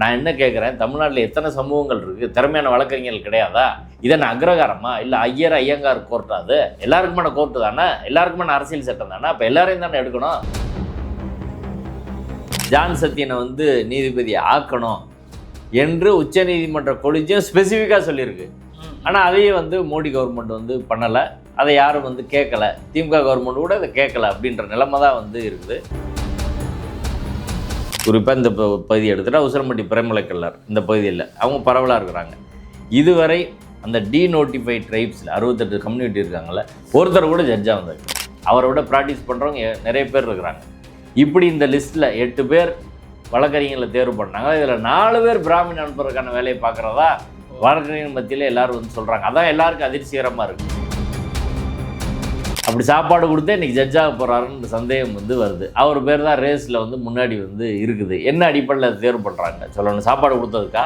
நான் என்ன கேட்குறேன் தமிழ்நாட்டில் எத்தனை சமூகங்கள் இருக்குது திறமையான வழக்கறிஞர்கள் கிடையாதா? இதை நான் அக்ரகாரமா? இல்லை ஐயர் ஐயங்கார் கோர்ட்டா அது? எல்லாருக்குமான கோர்ட்டு தானே? எல்லாருக்குமான அரசியல் சட்டம் தானே? அப்போ எல்லாரையும் தானே எடுக்கணும்? ஜான் சத்தியனை வந்து நீதிபதி ஆக்கணும் என்று உச்சநீதிமன்ற கொலிஜியம் ஸ்பெசிஃபிக்காக சொல்லியிருக்கு. ஆனால் அதையும் வந்து மோடி கவர்மெண்ட் வந்து பண்ணலை. அதை யாரும் வந்து கேட்கல திமுக கவர்மெண்ட் கூட அதை கேட்கல அப்படின்ற நிலைமை தான் வந்து இருக்குது. குறிப்பாக இந்த ப- பகுதி எடுத்துட்டா உசிலம்பட்டி பிரேமலைக்கல்லர். இந்த பகுதியில் அவங்க பரவலாக இருக்கிறாங்க. இதுவரை அந்த டி நோட்டிஃபைட் ட்ரைப்ஸில் அறுபத்தெட்டு கம்யூனிட்டி இருக்காங்கல்ல ஒருத்தர் கூட ஜட்ஜாக வந்தார். அவரை விட ப்ராக்டிஸ் பண்ணுறவங்க நிறைய பேர் இருக்கிறாங்க. இப்படி இந்த லிஸ்ட்டில் எட்டு பேர் வழக்கறிஞர்களை தேர்வு பண்ணாங்க. இதில் நாலு பேர் பிராமின் அனுப்புறதுக்கான வேலையை பார்க்குறதா வழக்கறிஞர் மத்தியில் எல்லாரும் வந்து சொல்கிறாங்க அதான் எல்லாருக்கும் அதிர்ச்சிகரமாக இருக்குது அப்படி சாப்பாடு கொடுத்தே இன்னைக்கு ஜட்ஜாக போகிறாருன்ற சந்தேகம் வந்து வருது. அவர் பேர் தான் ரேஸில் வந்து முன்னாடி வந்து இருக்குது. என்ன அடிப்படையில் தேர்வு பண்ணுறாங்க சொல்லணும். சாப்பாடு கொடுத்ததுக்கா?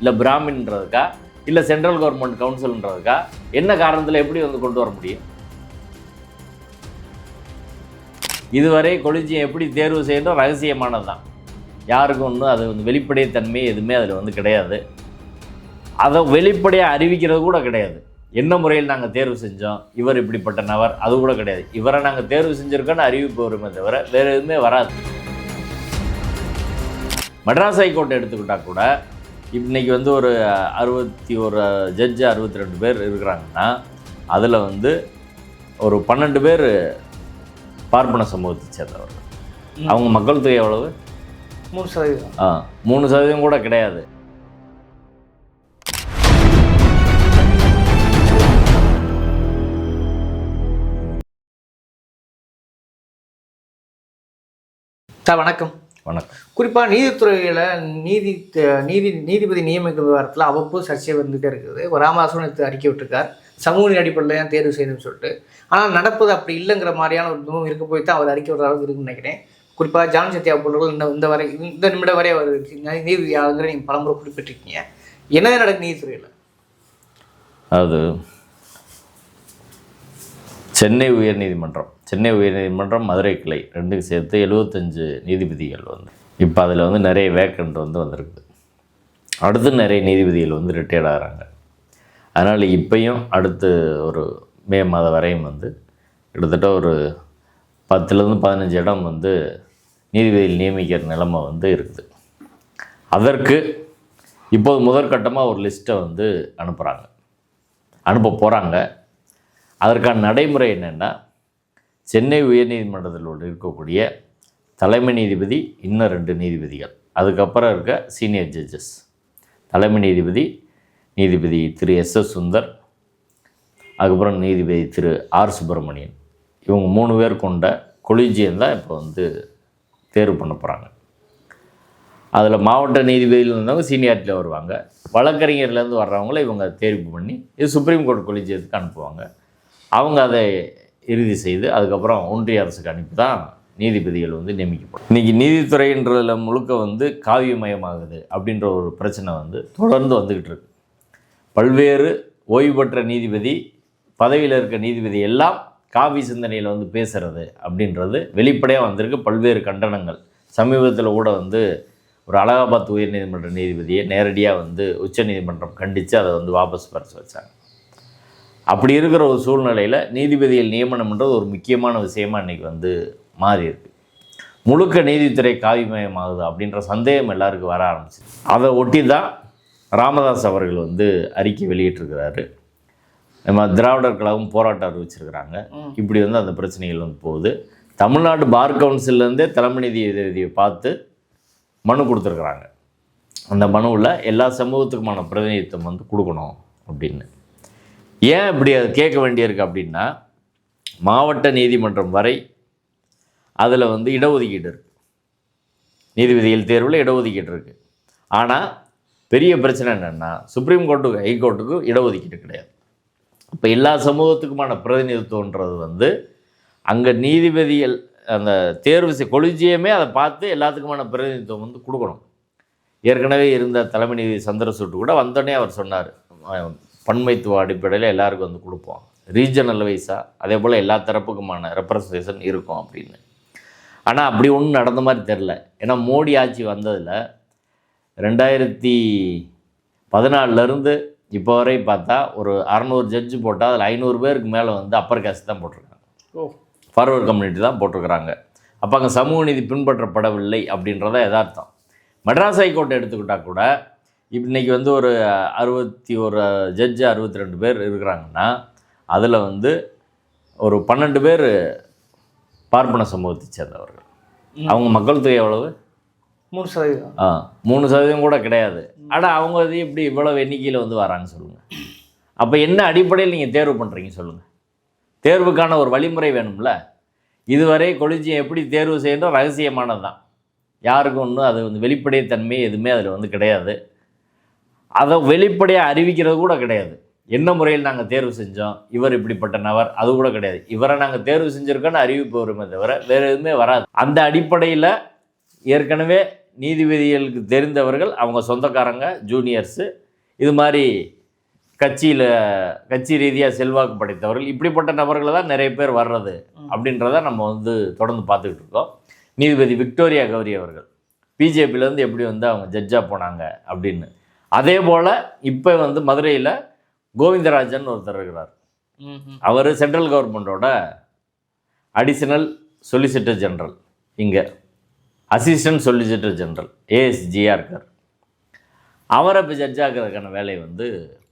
இல்லை பிராமின்றதுக்கா இல்லை சென்ட்ரல் கவர்மெண்ட் கவுன்சில்ன்றதுக்கா என்ன காரணத்தில் எப்படி வந்து கொண்டு வர முடியும்? இதுவரை கொலிஜியம் எப்படி தேர்வு செய்யணும் ரகசியமானது தான் யாருக்கும் ஒன்றும் அது வந்து வெளிப்படைத்தன்மை எதுவுமே அதில் வந்து கிடையாது. அதை வெளிப்படையாக அறிவிக்கிறது கூட கிடையாது. என்ன முறையில் நாங்கள் தேர்வு செஞ்சோம் இவர் இப்படிப்பட்ட நபர் அது கூட கிடையாது. இவரை நாங்கள் தேர்வு செஞ்சுருக்கோன்னு அறிவிப்பு வருமே தவிர வேறு எதுவுமே வராது. மெட்ராஸ் ஹைகோர்ட் எடுத்துக்கிட்டால் கூட இன்னைக்கு வந்து ஒரு அறுபத்தி ஒரு ஜட்ஜு அறுபத்தி ரெண்டு பேர் இருக்கிறாங்கன்னா அதில் வந்து ஒரு பன்னெண்டு பேர் பார்ப்பன சமூகத்தை சேர்ந்தவர்கள். அவங்க மக்கள் தொகை எவ்வளவு? மூணு சதவீதம். ஆ மூணு சதவீதம் கூட கிடையாது. சார் வணக்கம். வணக்கம். குறிப்பாக நீதித்துறையில் நீதி நீதி நீதிபதி நியமிக்கும் விவகாரத்தில் அவ்வப்போது சர்ச்சை வந்துகிட்டே இருக்குது. ராமதாசன் நேற்று அறிக்கை விட்டுருக்கார். சமூக நீதி அடிப்படையில் தான் தேர்வு செய்யணும்னு சொல்லிட்டு. ஆனால் நடப்பது அப்படி இல்லைங்கிற மாதிரியான ஒரு இதுவும் இருக்க போய் தான் அவர் அறிக்கை விடுற அளவுக்கு இருக்குன்னு நினைக்கிறேன். குறிப்பாக ஜான் சத்யா போன்றவர்கள் இந்த இந்த வரை இந்த நிமிடம் வரை அவர் நீதிபதி ஆளுங்கிற நீங்கள் பலமுறை குறிப்பிட்டிருக்கீங்க. என்னதான் நடக்குது நீதித்துறையில்? அதாவது சென்னை உயர்நீதிமன்றம். சென்னை உயர்நீதிமன்றம் மதுரை கிளை ரெண்டுக்கும் சேர்த்து எழுபத்தஞ்சு நீதிபதிகள் வந்து. இப்போ அதில் வந்து நிறைய வேக்கண்ட் வந்து வந்திருக்குது அடுத்து நிறைய நீதிபதிகள் வந்து ரிட்டையர்ட் ஆகிறாங்க. அதனால் இப்போயும் அடுத்து ஒரு மே மாதம் வரையும் வந்து கிட்டத்தட்ட ஒரு பத்துலேருந்து பதினஞ்சு இடம் வந்து நீதிபதியில் நியமிக்கிற நிலைமை வந்து இருக்குது. அதற்கு இப்போது முதற்கட்டமாக ஒரு லிஸ்ட்டை வந்து அனுப்புகிறாங்க அனுப்ப போகிறாங்க அதற்கான நடைமுறை என்னென்னா சென்னை உயர்நீதிமன்றத்தில் உள்ள இருக்கக்கூடிய தலைமை நீதிபதி இன்னும் ரெண்டு நீதிபதிகள். அதுக்கப்புறம் இருக்க சீனியர் ஜட்ஜஸ். தலைமை நீதிபதி நீதிபதி திரு எஸ் எஸ் சுந்தர் அதுக்கப்புறம் நீதிபதி திரு ஆர் சுப்பிரமணியன். இவங்க மூணு பேர் கொண்ட கொலிஜியம் தான் இப்போ வந்து தேர்வு பண்ண போகிறாங்க அதில் மாவட்ட நீதிபதியில் இருந்தவங்க சீனியாரிட்டியில் வருவாங்க. வழக்கறிஞர்லேருந்து வர்றவங்கள இவங்க தேர்வு பண்ணி இது சுப்ரீம் கோர்ட் கொலிஜியத்துக்கு அனுப்புவாங்க. அவங்க அதை இறுதி செய்து அதுக்கப்புறம் ஒன்றிய அரசுக்கு அனுப்பி தான் நீதிபதிகள் வந்து நியமிக்கப்படும். இன்றைக்கி நீதித்துறைன்றதில் முழுக்க வந்து காவியமயமாகுது அப்படின்ற ஒரு பிரச்சனை வந்து தொடர்ந்து வந்துக்கிட்டு இருக்கு. பல்வேறு ஓய்வு பெற்ற நீதிபதி பதவியில் இருக்க நீதிபதி எல்லாம் காவி சிந்தனையில் வந்து பேசுறது அப்படின்றது வெளிப்படையாக வந்திருக்கு. பல்வேறு கண்டனங்கள். சமீபத்தில் கூட வந்து ஒரு அலகாபாத் உயர்நீதிமன்ற நீதிபதியை நேரடியாக வந்து உச்சநீதிமன்றம் கண்டித்து அதை வந்து வாபஸ் பெற வச்சாங்க அப்படி இருக்கிற ஒரு சூழ்நிலையில் நீதிபதிகள் நியமனம்ன்றது ஒரு முக்கியமான விஷயமா இன்றைக்கி வந்து மாறி இருக்கு. முழுக்க நீதித்துறை காவிமயமாகுது அப்படின்ற சந்தேகம் எல்லாருக்கும் வர ஆரம்பிச்சு. அதை ஒட்டி தான் ராமதாஸ் அவர்கள் வந்து அறிக்கை வெளியிட்டிருக்கிறாரு. நம்ம திராவிடர் கழகம் போராட்டம் அறிவிச்சிருக்கிறாங்க இப்படி வந்து அந்த பிரச்சனைகள் வந்து போகுது. தமிழ்நாடு பார் கவுன்சில்லேருந்தே தலைமை நீதிபதியை பார்த்து மனு கொடுத்துருக்குறாங்க. அந்த மனுவில் எல்லா சமூகத்துக்குமான பிரதிநிதித்துவம் வந்து கொடுக்கணும் அப்படின்னு. ஏன் இப்படி அது கேட்க வேண்டியிருக்கு அப்படின்னா மாவட்ட நீதிமன்றம் வரை அதில் வந்து இடஒதுக்கீடு இருக்குது நீதிபதிகள் தேர்வில் இடஒதுக்கீடு இருக்குது ஆனால் பெரிய பிரச்சனை என்னென்னா சுப்ரீம் கோர்ட்டுக்கு ஹைகோர்ட்டுக்கும் இடஒதுக்கீடு கிடையாது. இப்போ எல்லா சமூகத்துக்குமான பிரதிநிதித்துவன்றது வந்து அங்கே நீதிபதிகள் அந்த தேர்வு செய் கொலிஜியமே அதை பார்த்து எல்லாத்துக்குமான பிரதிநிதித்துவம் வந்து கொடுக்கணும். ஏற்கனவே இருந்த தலைமை நீதி சந்திரசூட்டு கூட வந்தோடனே அவர் சொன்னார். பன்மைத்துவ அடிப்படையில் எல்லாருக்கும் வந்து கொடுப்போம். ரீஜனல் வைஸாக அதே போல் எல்லா தரப்புக்குமான ரெப்ரசன்டேஷன் இருக்கும் அப்படின்னு. ஆனால் அப்படி ஒன்றும் நடந்த மாதிரி தெரில ஏன்னா மோடி ஆட்சி வந்ததில் ரெண்டாயிரத்தி பதினாலிருந்து இப்போ வரை பார்த்தா ஒரு அறநூறு ஜட்ஜு போட்டால் அதில் ஐநூறு பேருக்கு மேலே வந்து அப்பர் கேஸ்ட் தான் போட்டிருக்காங்க. ஓ. ஃபார்வர்ட் கம்யூனிட்டி தான் போட்டிருக்கிறாங்க. அப்போ அங்கே சமூக நீதி பின்பற்றப்படவில்லை அப்படின்றத யதார்த்தம். மெட்ராஸ் ஹைகோர்ட் எடுத்துக்கிட்டால் கூட இன்னைக்கு வந்து ஒரு அறுபத்தி ஒரு ஜட்ஜு அறுபத்தி ரெண்டு பேர் இருக்கிறாங்கன்னா அதில் வந்து ஒரு பன்னெண்டு பேர் பார்ப்பன சமூகத்தை சேர்ந்தவர்கள். அவங்க மக்கள் தொகை எவ்வளவு? மூணு சதவீதம். ஆ மூணு சதவீதம் கூட கிடையாது. ஆனால் அவங்க இது இப்படி இவ்வளவு எண்ணிக்கையில் வந்து வராங்க சொல்லுங்கள் அப்போ என்ன அடிப்படையில் நீங்கள் தேர்வு பண்ணுறீங்க சொல்லுங்கள் தேர்வுக்கான ஒரு வழிமுறை வேணும்ல. இதுவரை கொலிஜியம் எப்படி தேர்வு செய்யணும் ரகசியமானது தான் யாருக்கும் ஒன்றும் அது வந்து வெளிப்படைத்தன்மை எதுவுமே அதில் வந்து கிடையாது. அதை வெளிப்படையாக அறிவிக்கிறது கூட கிடையாது. என்ன முறையில் நாங்கள் தேர்வு செஞ்சோம் இவர் இப்படிப்பட்ட நபர் அது கூட கிடையாது. இவரை நாங்கள் தேர்வு செஞ்சுருக்கோன்னு அறிவிப்பு வருமே தவிர வேறு எதுவுமே வராது. அந்த அடிப்படையில் ஏற்கனவே நீதிபதிகளுக்கு தெரிந்தவர்கள் அவங்க சொந்தக்காரங்க ஜூனியர்ஸு இது மாதிரி கட்சியில் கட்சி ரீதியாக செல்வாக்கு படைத்தவர்கள் இப்படிப்பட்ட நபர்கள் தான் நிறைய பேர் வர்றது அப்படின்றத நம்ம வந்து தொடர்ந்து பார்த்துக்கிட்டு இருக்கோம். நீதிபதி விக்டோரியா கௌரி அவர்கள் பிஜேபியிலேருந்து எப்படி வந்து அவங்க ஜட்ஜாக போனாங்க அப்படின்னு. அதே போல் இப்போ வந்து மதுரையில் கோவிந்தராஜன் ஒருத்தர் இருக்கிறார். அவர் சென்ட்ரல் கவர்மெண்ட்டோட அடிஷனல் சொலிசிட்டர் ஜெனரல் இங்கே அசிஸ்டன்ட் சொலிசிட்டர் ஜெனரல் ஏஎஸ்ஜியாக இருக்கார். அவரை இப்போ ஜட்ஜாக்கிறதுக்கான வேலையை வந்து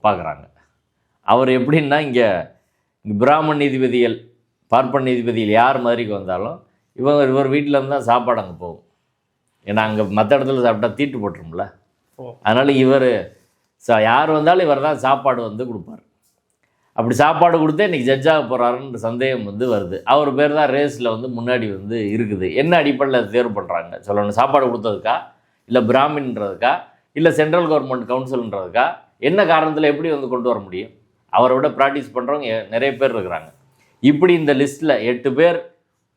பார்க்குறாங்க. அவர் எப்படின்னா இங்கே பிராமண் நீதிபதிகள் பார்ப்பன் நீதிபதிகள் யார் மாதிரிக்கு வந்தாலும் இவங்க இவர் வீட்டில் இருந்து தான் சாப்பாடு அங்கே போகும். ஏன்னா அங்கே மற்ற இடத்துல சாப்பிட்டா தீட்டு போட்டுரும்ல. அதனால் இவர் சா யார் வந்தாலும் இவர் தான் சாப்பாடு வந்து கொடுப்பார். அப்படி சாப்பாடு கொடுத்தே இன்றைக்கி ஜட்ஜாக போகிறாருன்ற சந்தேகம் வந்து வருது. அவர் பேர் தான் ரேஸில் வந்து முன்னாடி வந்து இருக்குது. என்ன அடிப்படையில் தேர்வு பண்ணுறாங்க சொல்லணும். சாப்பாடு கொடுத்ததுக்கா? இல்லை பிராமின்றதுக்கா இல்லை சென்ட்ரல் கவர்மெண்ட் கவுன்சில்ன்றதுக்கா? என்ன காரணத்தில் எப்படி வந்து கொண்டு வர முடியும்? அவரை விட ப்ராக்டிஸ் பண்ணுறவங்க நிறைய பேர் இருக்கிறாங்க. இப்படி இந்த லிஸ்ட்டில் எட்டு பேர்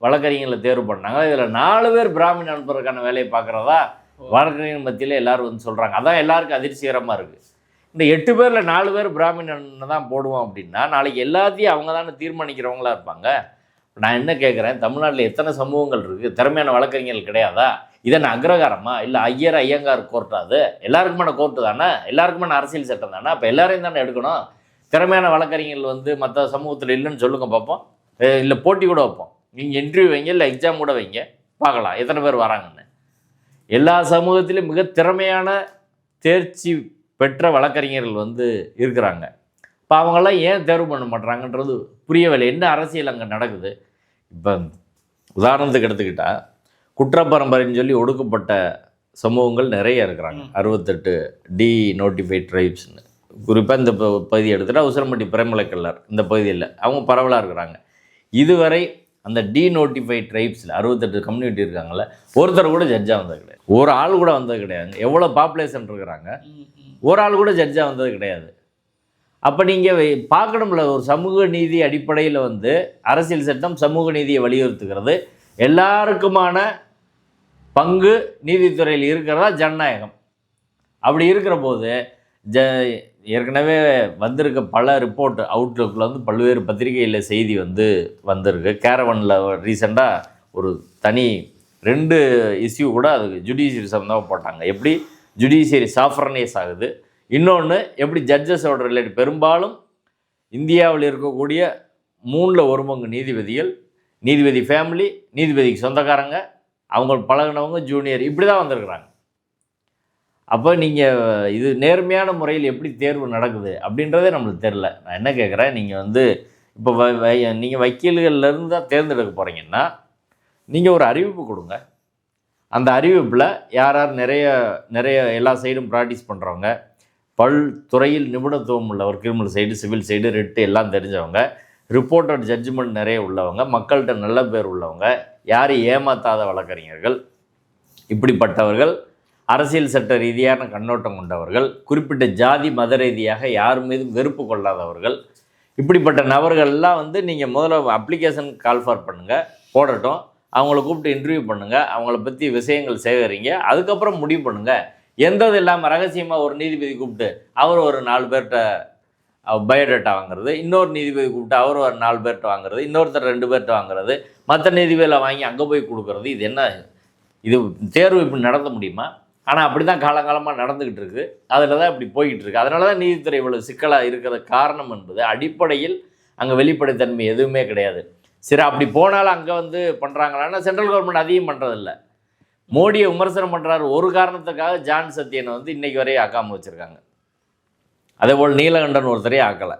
வழக்கறிஞர்களை தேர்வு பண்ணாங்க. இதில் நாலு பேர் பிராமின் அனுப்புறதுக்கான வேலையை பார்க்குறதா? வழக்கறிஞர் மத்தியில் எல்லாரும் வந்து சொல்கிறாங்க அதான் எல்லாருக்கும் அதிர்ச்சிகரமாக இருக்குது இந்த எட்டு பேரில் நாலு பேர் பிராமணன் தான் போடுவோம் அப்படின்னா நாளைக்கு எல்லாத்தையும் அவங்க தானே தீர்மானிக்கிறவங்களா இருப்பாங்க? நான் என்ன கேட்குறேன் தமிழ்நாட்டில் எத்தனை சமூகங்கள் இருக்குது திறமையான வழக்கறிஞர்கள் கிடையாதா? இதென்ன அக்ரகாரமா? இல்லை ஐயர் ஐயங்கார் கோர்ட்டா அது? எல்லாருக்குமான கோர்ட்டு தானே? எல்லாருக்குமான அரசியல் சட்டம் தானே? அப்போ எல்லாரையும் தானே எடுக்கணும். திறமையான வழக்கறிஞர்கள் வந்து மற்ற சமூகத்தில் இல்லைன்னு சொல்லுங்க பார்ப்போம் இல்லை போட்டி கூட வைப்போம். நீங்கள் இன்டர்வியூ வைங்க இல்லை எக்ஸாம் கூட வைங்க. பார்க்கலாம். எத்தனை பேர் வராங்கன்னு. எல்லா சமூகத்திலும் மிக திறமையான தேர்ச்சி பெற்ற வழக்கறிஞர்கள் வந்து இருக்கிறாங்க. இப்போ அவங்கெல்லாம் ஏன் தேர்வு பண்ண மாட்றாங்கன்றது புரியவில்லை. என்ன அரசியல் அங்கே நடக்குது? இப்போ உதாரணத்துக்கு எடுத்துக்கிட்டால் குற்றப்பரம்பரைன்னு சொல்லி ஒடுக்கப்பட்ட சமூகங்கள் நிறைய இருக்கிறாங்க. அறுபத்தெட்டு டி நோட்டிஃபைட் ட்ரைப்ஸ்னு. குறிப்பாக இந்த ப- பகுதி எடுத்துகிட்டா உசிரம்பட்டி பிரேமலக்கல்லர் இந்த பகுதியில் அவங்க பரவலாக இருக்கிறாங்க. இதுவரை அந்த டி நோட்டிஃபைட் ட்ரைப்ஸில் அறுபத்தெட்டு கம்யூனிட்டி இருக்காங்கல்ல ஒருத்தர் கூட ஜட்ஜாக வந்தது கிடையாது. ஒரு ஆள் கூட வந்தது கிடையாது. எவ்வளோ பாப்புலேஷன் இருக்கிறாங்க? ஒரு ஆள் கூட ஜட்ஜாக வந்தது கிடையாது. அப்போ நீங்கள் பார்க்கணும்ல ஒரு சமூக நீதி அடிப்படையில் வந்து அரசியல் சட்டம் சமூக நீதியை வலியுறுத்துகிறது. எல்லாருக்குமான பங்கு நீதித்துறையில் இருக்கிறதா ஜனநாயகம். அப்படி இருக்கிற போது ஜ ஏற்கனவே வந்திருக்க பல ரிப்போர்ட் அவுட்லுக்கில் வந்து பல்வேறு பத்திரிகையில் செய்தி வந்து வந்திருக்கு. கேரவனில் ரீசெண்டாக ஒரு தனி ரெண்டு இஷ்யூ கூட அதுக்கு ஜுடிஷியரி சம்மந்தமாக போட்டாங்க. எப்படி? ஜுடிஷியரி சாஃப்ரனைஸ் ஆகுது இன்னொன்று எப்படி ஜட்ஜஸோட ரிலேட் பெரும்பாலும் இந்தியாவில் இருக்கக்கூடிய மூணில் ஒரு பங்கு நீதிபதிகள் நீதிபதி ஃபேமிலி நீதிபதிக்கு சொந்தக்காரங்க அவங்க பழகுனவங்க ஜூனியர் இப்படி தான் வந்திருக்கிறாங்க. அப்போ நீங்கள் இது நேர்மையான முறையில் எப்படி தேர்வு நடக்குது அப்படின்றதே நம்மளுக்கு தெரில நான் என்ன கேட்குறேன் நீங்கள் வந்து இப்போ வ நீங்கள் வக்கீல்கள்லேருந்து தான் தேர்ந்தெடுக்க போகிறீங்கன்னா நீங்கள் ஒரு அறிவிப்பு கொடுங்க. அந்த அறிவிப்பில் யார் யார் நிறைய நிறைய எல்லா சைடும் ப்ராக்டிஸ் பண்ணுறவங்க பல் துறையில் நிபுணத்துவம் உள்ளவர் கிரிமினல் சைடு சிவில் சைடு ரெட்டு எல்லாம் தெரிஞ்சவங்க ரிப்போர்ட்டட் ஜட்ஜ்மெண்ட் நிறைய உள்ளவங்க மக்கள்கிட்ட நல்ல பேர் உள்ளவங்க யாரையும் ஏமாத்தாத வழக்கறிஞர்கள் இப்படிப்பட்டவர்கள் அரசியல் சட்ட ரீதியான கண்ணோட்டம் கொண்டவர்கள் குறிப்பிட்ட ஜாதி மத ரீதியாக யார் மீதும் வெறுப்பு கொள்ளாதவர்கள். இப்படிப்பட்ட நபர்கள்லாம் வந்து நீங்கள் முதல்ல அப்ளிகேஷன் கால் ஃபார் பண்ணுங்கள் போடட்டும். அவங்கள கூப்பிட்டு இன்டர்வியூ பண்ணுங்கள் அவங்கள பற்றி விஷயங்கள் சேகரிங்க அதுக்கப்புறம் முடிவு பண்ணுங்கள் எந்தது இல்லாமல் ரகசியமாக ஒரு நீதிபதி கூப்பிட்டு அவர் ஒரு நாலு பேர்கிட்ட பயோடேட்டா வாங்குறது இன்னொரு நீதிபதி கூப்பிட்டு அவர் ஒரு நாலு பேர்கிட்ட வாங்குறது இன்னொருத்தர் ரெண்டு பேர்கிட்ட வாங்குறது மற்ற நீதிபதியில் வாங்கி அங்கே போய் கொடுக்குறது இது என்ன இது தேர்வு இப்படி நடத்த முடியுமா? ஆனால் அப்படி தான் காலங்காலமாக நடந்துக்கிட்டு இருக்கு அதில் தான் இப்படி போய்கிட்டு இருக்கு அதனால தான் நீதித்துறை இவ்வளோ சிக்கலாக இருக்கிற காரணம் என்பது அடிப்படையில் அங்கே வெளிப்படைத்தன்மை எதுவுமே கிடையாது. சரி அப்படி போனாலும் அங்கே வந்து பண்ணுறாங்களான்னா சென்ட்ரல் கவர்மெண்ட் அதிகம் பண்ணுறதில்ல மோடியை விமர்சனம் பண்ணுறாரு ஒரு காரணத்துக்காக ஜான் சத்யனை வந்து இன்றைக்கி வரையும் ஆக்காமல் வச்சுருக்காங்க. அதே போல் நீலகண்டன் ஒருத்தரையும் ஆக்கலை.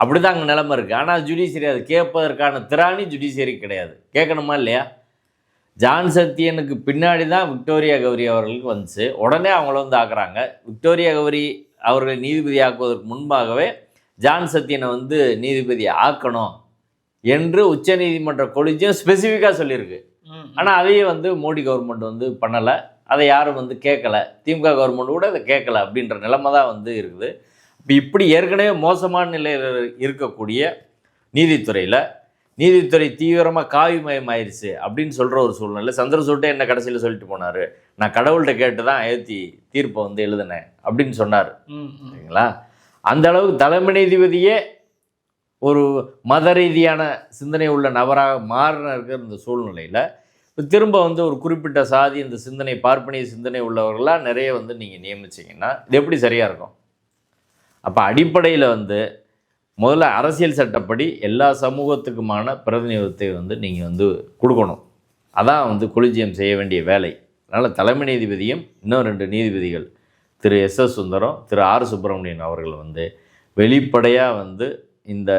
அப்படி தான் அங்கே நிலமை இருக்குது ஆனால் ஜுடிஷியரி அது கேட்பதற்கான திராணி ஜுடிஷியரி கிடையாது. கேட்கணுமா இல்லையா? ஜான் சத்யனுக்கு பின்னாடி தான் விக்டோரியா கௌரி அவர்களுக்கு வந்துச்சு. உடனே அவங்கள வந்து ஆக்குறாங்க. விக்டோரியா கௌரி அவர்களை நீதிபதி ஆக்குவதற்கு முன்பாகவே ஜான் சத்யனை வந்து நீதிபதி ஆக்கணும் என்று உச்சநீதிமன்ற கொலிஜியம் ஸ்பெசிஃபிக்காக சொல்லியிருக்கு. ஆனால் அதையும் வந்து மோடி கவர்மெண்ட் வந்து பண்ணலை. அதை யாரும் வந்து கேட்கல. திமுக கவர்மெண்ட் கூட அதை கேட்கல அப்படின்ற நிலைமை தான் வந்து இருக்குது. இப்போ இப்படி ஏற்கனவே மோசமான நிலையில் இருக்கக்கூடிய நீதித்துறையில் நீதித்துறை தீவிரமாக காவிமயம் ஆயிடுச்சு அப்படின்னு சொல்கிற ஒரு சூழ்நிலை. சந்திரசூட்டே என்ன கடைசியில் சொல்லிட்டு போனார் நான் கடவுள்கிட்ட கேட்டு தான் ஏற்றி தீர்ப்பை வந்து எழுதினேன் அப்படின்னு சொன்னார். சரிங்களா? அந்த அளவுக்கு தலைமை நீதிபதியே ஒரு மத ரீதியான சிந்தனை உள்ள நபராக மாறின இருக்கிற இந்த சூழ்நிலையில் இப்போ திரும்ப வந்து ஒரு குறிப்பிட்ட சாதி இந்த சிந்தனை பார்ப்பனிய சிந்தனை உள்ளவர்களாக நிறைய வந்து நீங்கள் நியமிச்சிங்கன்னா இது எப்படி சரியாக இருக்கும்? அப்போ அடிப்படையில் வந்து முதல்ல அரசியல் சட்டப்படி எல்லா சமூகத்துக்குமான பிரதிநிதித்துவத்தை வந்து நீங்கள் வந்து கொடுக்கணும். அதான் வந்து கொலிஜியம் செய்ய வேண்டிய வேலை. அதனால் தலைமை நீதிபதியும் இன்னும் ரெண்டு நீதிபதிகள் Thiru S S Sundaram Thiru R Subramanian அவர்கள் வந்து வெளிப்படையாக வந்து இந்த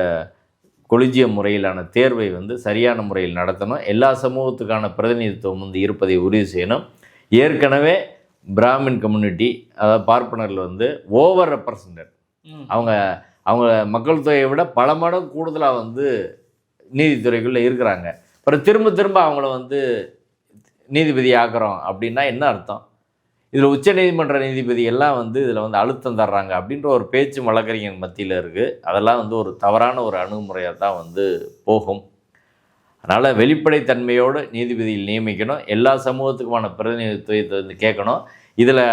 கொலிஜியம் முறையிலான தேர்வை வந்து சரியான முறையில் நடத்தணும். எல்லா சமூகத்துக்கான பிரதிநிதித்துவம் வந்து இருப்பதை உறுதி செய்யணும். ஏற்கனவே பிராமின் கம்யூனிட்டி அதாவது பார்ப்பனர்கள் வந்து ஓவர் ரெப்ரசன்டட். அவங்க அவங்க மக்கள் தொகையை விட பல மடங்கு கூடுதலாக வந்து நீதித்துறைக்குள்ளே இருக்கிறாங்க. அப்புறம் திரும்ப திரும்ப அவங்கள வந்து நீதிபதி ஆக்குறோம் அப்படின்னா என்ன அர்த்தம்? இதில் உச்சநீதிமன்ற நீதிபதி எல்லாம் வந்து இதில் வந்து அழுத்தம் தர்றாங்க அப்படின்ற ஒரு பேச்சு வழக்கறிஞர் மத்தியில் இருக்குது அதெல்லாம் வந்து ஒரு தவறான ஒரு அணுகுமுறையாக தான் வந்து போகும். அதனால் வெளிப்படைத்தன்மையோடு நீதிபதியில் நியமிக்கணும். எல்லா சமூகத்துக்குமான பிரதிநிதித்துவத்தை வந்து கேட்கணும். இதில்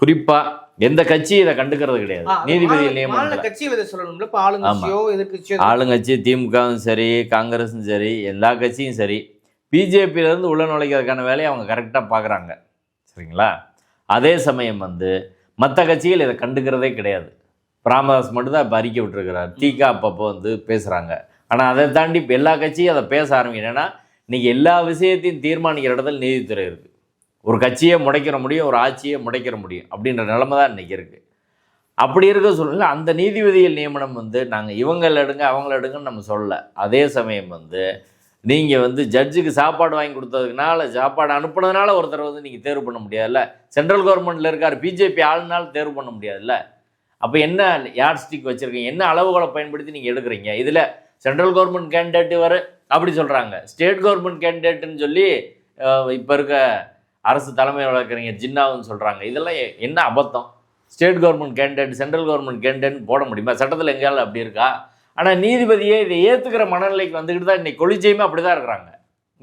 குறிப்பாக எந்த கட்சியும் இதை கண்டுக்கிறது கிடையாது. ஆளுங்கட்சியோ எதிர்கட்சியோ ஆளுங்கட்சி திமுகவும் சரி காங்கிரஸும் சரி எல்லா கட்சியும் சரி பிஜேபியிலேருந்து உள்ள நுழைக்கிறதுக்கான வேலையை அவங்க கரெக்டாக பார்க்குறாங்க. சரிங்களா? அதே சமயம் வந்து மற்ற கட்சிகள் இதை கண்டுக்கிறதே கிடையாது. ராமதாஸ் மட்டும்தான் இப்போ அறிக்கை விட்டுருக்கிறார். தீகா அப்பப்போ வந்து பேசுகிறாங்க ஆனால் அதை தாண்டி எல்லா கட்சியும் அதை பேச ஆரம்பிக்கிறேன்னா இன்றைக்கி எல்லா விஷயத்தையும் தீர்மானிக்கிற இடத்துல நீதித்துறை இருக்குது ஒரு கட்சியை முடைக்கிற முடியும் ஒரு ஆட்சியை முடைக்கிற முடியும் அப்படின்ற நிலைமை தான் இன்றைக்கி இருக்குது அப்படி இருக்க சூழ்நிலை அந்த நீதிபதிகள் நியமனம் வந்து நாங்கள் இவங்கள எடுங்க அவங்கள எடுங்கன்னு நம்ம சொல்லலை. அதே சமயம் வந்து நீங்கள் வந்து ஜட்ஜுக்கு சாப்பாடு வாங்கி கொடுத்ததுனால சாப்பாடு அனுப்புனதுனால ஒருத்தர் வந்து நீங்கள் தேர்வு பண்ண முடியாதுல்ல? சென்ட்ரல் கவர்மெண்ட்டில் இருக்கார் பிஜேபி ஆளுனால தேர்வு பண்ண முடியாதுல்ல? அப்போ என்ன யார் ஸ்டிக் வச்சுருக்கீங்க? என்ன அளவுகளை பயன்படுத்தி நீங்கள் எடுக்கிறீங்க? இதில் சென்ட்ரல் கவர்மெண்ட் கேண்டிடேட் வர அப்படி சொல்கிறாங்க ஸ்டேட் கவர்மெண்ட் கேண்டிடேட்டுன்னு சொல்லி இப்போ இருக்க அரசு தலைமை வழக்கறிஞர் ஜின்னாவுன்னு சொல்கிறாங்க இதெல்லாம் என்ன அபத்தம்? State government candidate central government கேண்டிடேட்னு போட முடியுமா? சட்டத்தில் எங்கேயாவது அப்படி இருக்கா? ஆனால் நீதிபதியே இதை ஏற்றுக்கிற மனநிலைக்கு வந்துக்கிட்டு தான் இன்றைக்கி கொலிஜியமே அப்படி தான் இருக்கிறாங்க.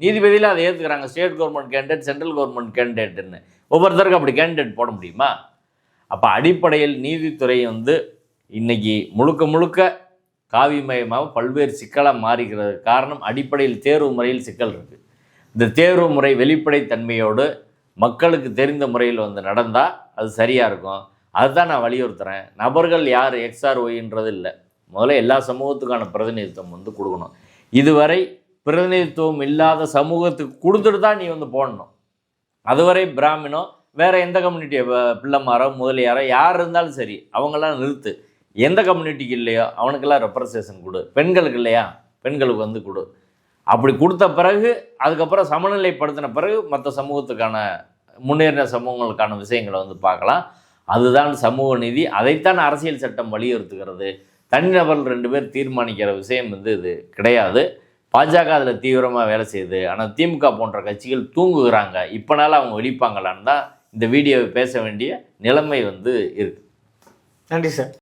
நீதிபதியில் அதை ஏற்றுக்கிறாங்க state government candidate central government கேண்டிடேட்டுன்னு ஒவ்வொருத்தருக்கும் அப்படி கேண்டிடேட் போட முடியுமா? அப்போ அடிப்படையில் நீதித்துறை வந்து இன்னைக்கு முழுக்க முழுக்க காவிமயமாக பல்வேறு சிக்கலாக மாறிக்கிறது காரணம் அடிப்படையில் தேர்வு முறையில் சிக்கல் இருக்குது இந்த தேர்வு முறை வெளிப்படைத்தன்மையோடு மக்களுக்கு தெரிந்த முறையில் வந்து நடந்தால் அது சரியாக இருக்கும். அதுதான் நான் வலியுறுத்துகிறேன் நபர்கள் யார் எக்ஸ்ஆர் ஒய்ன்றது இல்லை. முதல்ல எல்லா சமூகத்துக்கான பிரதிநிதித்துவம் வந்து கொடுக்கணும். இதுவரை பிரதிநிதித்துவம் இல்லாத சமூகத்துக்கு கொடுத்துட்டு தான் நீ வந்து போடணும். அதுவரை பிராமினோ வேறு எந்த கம்யூனிட்டி பிள்ளைமாரோ முதலியாரோ யார் இருந்தாலும் சரி அவங்களாம் நிறுத்து. எந்த கம்யூனிட்டிக்கு இல்லையோ அவனுக்கெல்லாம் ரெப்ரசேஷன் கொடு. பெண்களுக்கு இல்லையா? பெண்களுக்கு வந்து கொடு. அப்படி கொடுத்த பிறகு அதுக்கப்புறம் சமநிலைப்படுத்தின பிறகு மற்ற சமூகத்துக்கான முன்னேறின சமூகங்களுக்கான விஷயங்களை வந்து பார்க்கலாம். அதுதான் சமூக நீதி. அதைத்தான் அரசியல் சட்டம் வலியுறுத்துகிறது. தனிநபர்கள் ரெண்டு பேர் தீர்மானிக்கிற விஷயம் வந்து இது கிடையாது. பாஜக அதில் தீவிரமாக வேலை செய்யுது. ஆனால் திமுக போன்ற கட்சிகள் தூங்குகிறாங்க. இப்போனால அவங்க வெளிப்பாங்களான்னு தான் இந்த வீடியோவை பேச வேண்டிய நிலைமை வந்து இருக்குது நன்றி சார்.